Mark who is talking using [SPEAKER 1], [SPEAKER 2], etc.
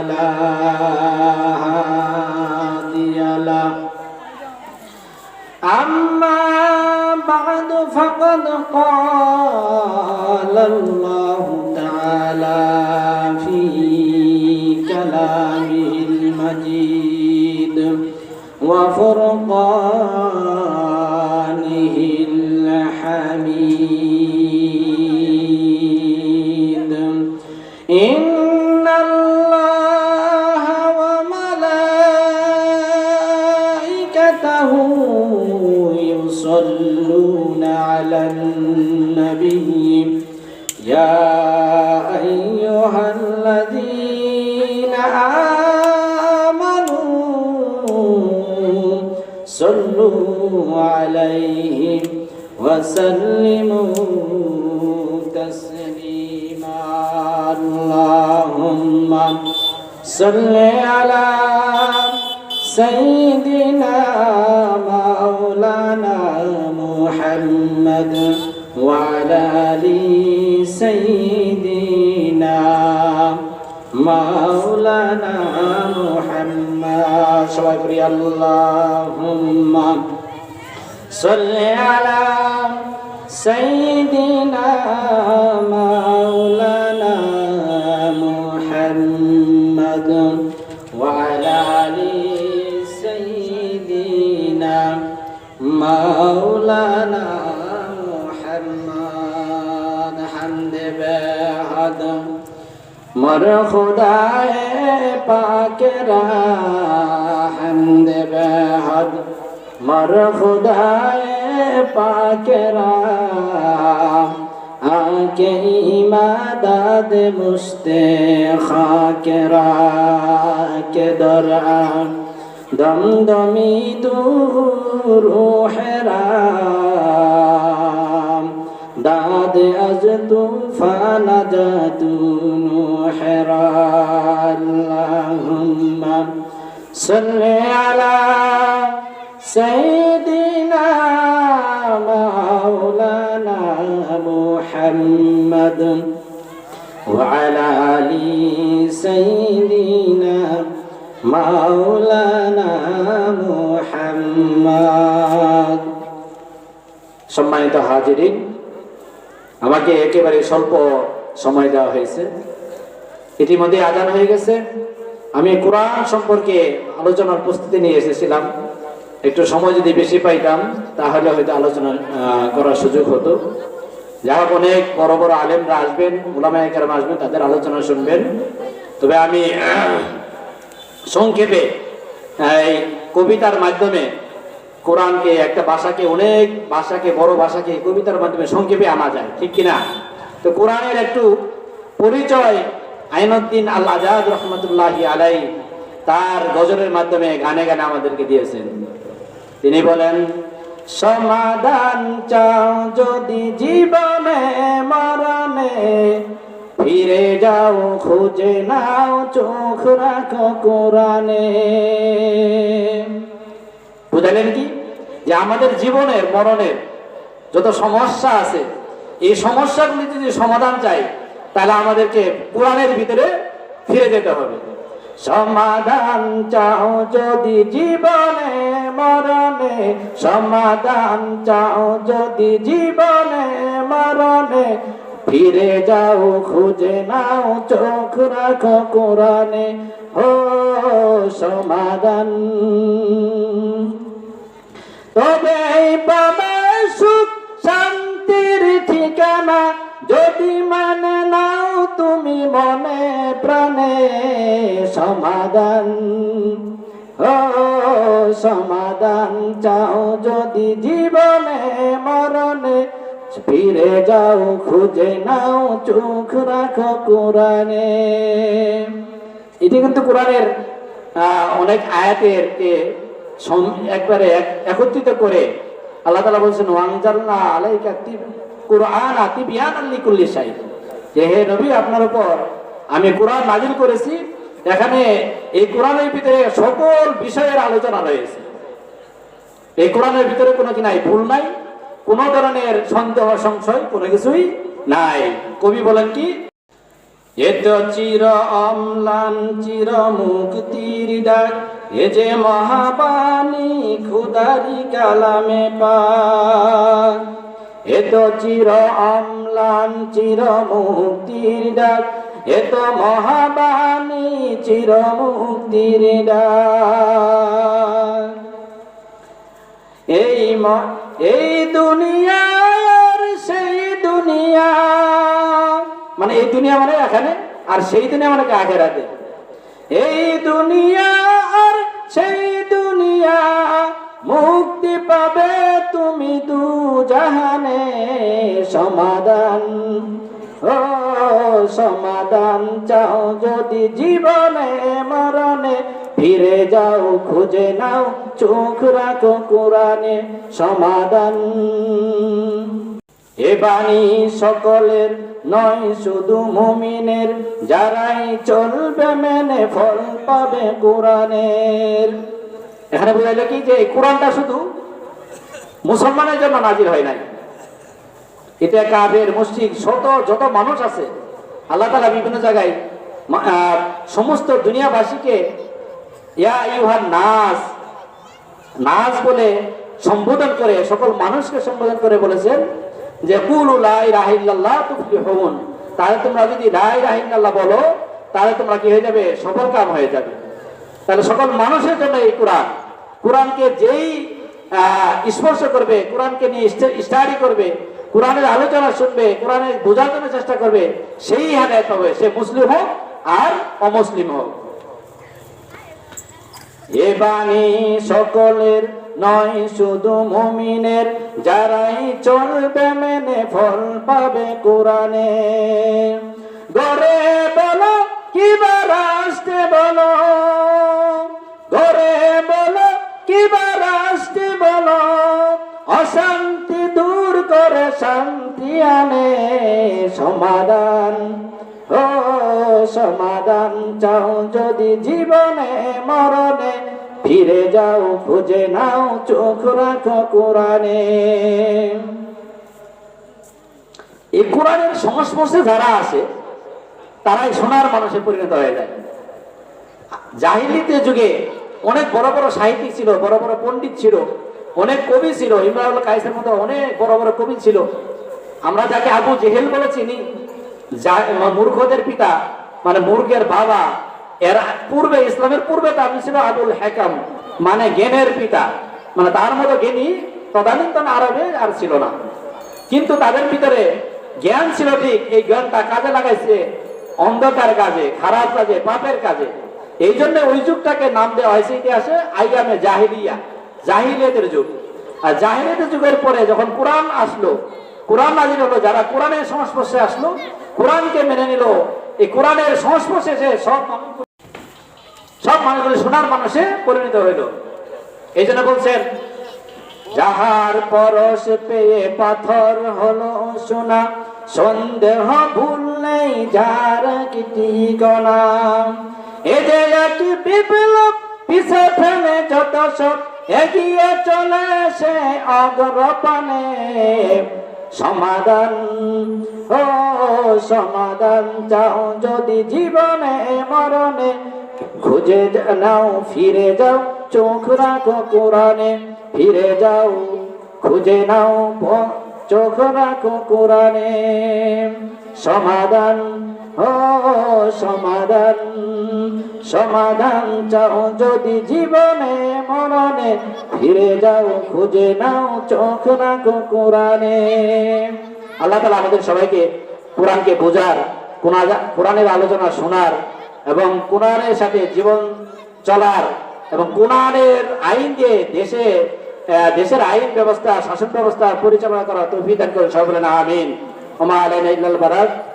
[SPEAKER 1] يضلله فلا هادي له أما بعد فقد قال الله تعالى في كلامه المجيد وفرقانه الحميد إن يا أيها الذين آمنوا صلوا عليه وسلموا تسليما. اللهم صل على سيدنا مولانا محمد. وعلى آل سيدنا مولانا محمد. شكري اللهم. صل على سيدنا مولانا محمد وعلى آل سيدنا مولانا মর খুদায় পাকেরা হামদ বেহদ মর খুদায় পাকেরা আকে ইমাদাদ মুস্তে খাকেরা কে দরা দমদমি দু রুহেরা داد از طوفان نجات نوح را اللهم صل على سيدنا مولانا محمد وعلى آل سيدنا مولانا محمد সম্মানিত হাজিরিন আমাকে একেবারে স্বল্প সময় দেওয়া হয়েছে। ইতিমধ্যে আজান হয়ে গেছে। আমি কোরআন সম্পর্কে আলোচনার প্রস্তুতি নিয়ে এসেছিলাম। একটু সময় যদি বেশি পাইতাম, তাহলে হয়তো আলোচনা করার সুযোগ হতো। যা হোক, অনেক বড় বড় আলেমরা আসবেন ওলামায়াকেরাম আসবেন, তাদের আলোচনা শুনবেন। তবে আমি সংক্ষেপে, এই কবিতার মাধ্যমে কোরআনকে, একটা ভাষাকে, অনেক ভাষাকে, বড় ভাষাকে, কবিতার মাধ্যমে সংক্ষেপে আনা যায়, ঠিক কিনা? তো কোরআনের একটু পরিচয় আইনুদ্দিন আল আজাদ রহমতুল্লাহ আলাই তার গজলের মাধ্যমে গানে গানে আমাদেরকে দিয়েছেন। তিনি বলেন, সমাধান চাও যদি জীবনে মরণে, ফিরে যাও, খুঁজে নাও, চোখ রাখো কোরআনে। বুঝালেন কি? যে আমাদের জীবনের, মরণের যত সমস্যা আছে, এই সমস্যাগুলি যদি সমাধান চাই, তাহলে আমাদেরকে কোরআনের ভিতরে ফিরে যেতে হবে। সমাধান চাও যদি জীবনে, মরণে। সমাধান চাও যদি জীবনে, মরণে। ফিরে যাও, খুঁজে নাও, চোখ রাখো কোরআনে। ও সমাধান। তবেই পাবে সুখ শান্তির ঠিকানা যদি মানে নাও তুমি মনে প্রাণে সমাধান। ও, সমাধান চাও যদি জীবনে, মরণে, ফিরে যাও, খুঁজে নাও, চোখ রাখো কোরআনে। এটি কিন্তু কোরআনের অনেক আয়াতের একবারে একত্রিত করে আল্লাহ তালা বলছেন ওয়াংজাল্লা আলাইকা কোরআন আতি বিয়ান আল্লি যে হে নবী, আপনার উপর আমি কোরআন নাজিল করেছি, এখানে এই কোরআনের ভিতরে সকল বিষয়ের আলোচনা রয়েছে। এই কোরআনের ভিতরে কোনো কি নাই? ভুল নাই, কোনো ধরনের সন্দেহ, সংশয়, কোনো কিছুই নাই। কবি বলেন কি এত চির অম্লান, চির মুক্তির ডাক, এ যে মহাবাণী খুদারি কালামে পাক। চির অম্লান চির মুক্তির ডাক। এত মহাবাণী, চির মুক্তির এই এই দুনিয়ার সেই দুনিয়া। মানে এই দুনিয়া মানে এখানে, আর সেই দুনিয়া মানে আখেরাতে। এই দুনিয়া আর সেই মুক্তি পাবে তুমি দু জাহানে। সমাধান, ও সমাধান চাও যদি জীবনে মরণে। ফিরে যাও, খুঁজে নাও, চোখ রাখো কোরআনে সমাধান। এ বাণী সকলের নয়, শুধু মুমিনের। যারাই চলবে, মেনে ফল পাবে কোরআনের। এখানে বোঝাইলো কি যে এই কোরআনটা শুধু মুসলমানের জন্য নাজির হয় নাই। এটা কাবের মসজিদ শত, যত মানুষ আছে, আল্লাহ তালা বিভিন্ন জায়গায় সমস্ত দুনিয়াবাসীকে ইয়া ইউহান নাস নাস বলে সম্বোধন করে, সকল মানুষকে সম্বোধন করে বলেছেন যে, কুলু লাই রাহিল্লাহ তুফলিহুন। তাহলে তোমরা যদি লাই রাহিল্লাহ বলো, তাহলে তোমরা কি হয়ে যাবে? সফল কাম হয়ে যাবে। তাহলে সকল মানুষের জন্য এই কোরআন। কোরআনকে যেই স্পর্শ করবে, কোরআনকে নিয়ে স্টাডি করবে, কোরআনের আলোচনা শুনবে, কোরআনের বোঝার জন্য চেষ্টা করবে, সেই হেদায়ত হবে, সে মুসলিম হোক আর অমুসলিম হোক। এ বাণী সকলের নয়, শুধু মুমিনের, যারাই চলবে মেনে ফল পাবে কোরআনে। আনে সমাধান ও সমাধান চাও যদি জীবনে মরণে, ফিরে যাও, খুঁজে নাও, চোখ রাখো কোরআনে। এই কোরআনের সংস্পর্শে যারা আসে, তারাই সোনার মানুষে পরিণত হয়ে যায়। জাহিলিতে যুগে অনেক বড় বড় সাহিত্যিক ছিল, বড় বড় পণ্ডিত ছিল, অনেক কবি ছিল ইমরাউল কাইসের মতো অনেক বড় বড় কবি ছিল। আমরা যাকে আবু জেহেল বলে চিনি মূর্খদের পিতা মানে মূর্খের বাবা, এর পূর্বে, ইসলামের পূর্বে তার ছিল আবুল হেকাম মানে জ্ঞানের পিতা। মানে তার মতো জ্ঞানী তদানীন্তন আরবে আর ছিল না। কিন্তু তাদের ভিতরে জ্ঞান ছিল ঠিক, এই জ্ঞানটা কাজে লাগাইছে অন্ধকার কাজে, খারাপ কাজে, পাপের কাজে। এই জন্য ওই যুগটাকে নাম দেওয়া হয়েছে ইতিহাসে আইগামে জাহিলিয়া, জাহিলিয়াতের যুগ। আর জাহিলিয়াতের যুগের পরে যখন কোরআন আসলো কোরআন নাজির হলো, যারা কোরআনের সংস্পর্শে আসলো, কোরআনকে মেনে নিল। এই কোরআনের সংস্পর্শে এসে সব সব মানুষগুলো সোনার মানুষে পরিণত হইল। এই জন্য বলছেন, যাহার পরশ পেয়ে পাথর হলো সোনা, সন্দেহ ভুল নেই যার কি ঠিকানা এ যে এক বিপ্লব, পিছে ফেলে যত সব এগিয়ে চলে সে অগ্রপানে। সমাধান ও সমাধান চাও যদি জীবনে মরণে, খুঁজে নাও, ফিরে যাও, চোখ রাখো কোরআনে, ফিরে যাও, খুঁজে নাও চোখ রাখো কোরআনে। সমাধান ও সমাধান সমাধান চাও যদি জীবনে, মরণে। ফিরে যাও, খুঁজে নাও, চোখ রাখো কোরআনে। আল্লাহ তালা আমাদের সবাইকে কোরআনকে বোঝার কোরআন- কোরআনের আলোচনা শোনার এবং কোরআনের সাথে জীবন চলার এবং কোরআনের আইন দিয়ে দেশে দেশের আইন ব্যবস্থা, শাসন ব্যবস্থা পরিচালনা করা তৌফিক দান করে সবাই আমিন। ওমা ইল্লাল বারাক